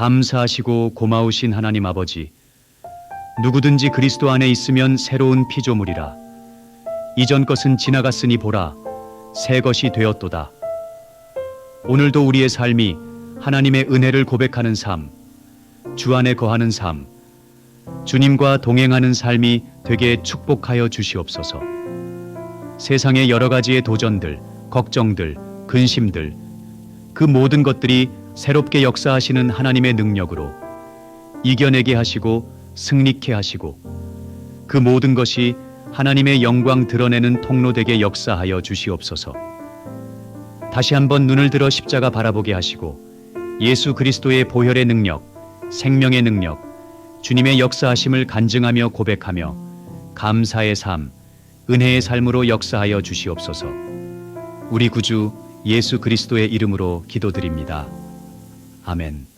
감사하시고 고마우신 하나님 아버지, 누구든지 그리스도 안에 있으면 새로운 피조물이라. 이전 것은 지나갔으니 보라, 새 것이 되었도다. 오늘도 우리의 삶이 하나님의 은혜를 고백하는 삶, 주 안에 거하는 삶, 주님과 동행하는 삶이 되게 축복하여 주시옵소서. 세상의 여러 가지의 도전들, 걱정들, 근심들, 그 모든 것들이 새롭게 역사하시는 하나님의 능력으로 이겨내게 하시고 승리케 하시고 그 모든 것이 하나님의 영광 드러내는 통로되게 역사하여 주시옵소서. 다시 한번 눈을 들어 십자가 바라보게 하시고 예수 그리스도의 보혈의 능력, 생명의 능력, 주님의 역사하심을 간증하며 고백하며 감사의 삶, 은혜의 삶으로 역사하여 주시옵소서. 우리 구주 예수 그리스도의 이름으로 기도드립니다. 아멘.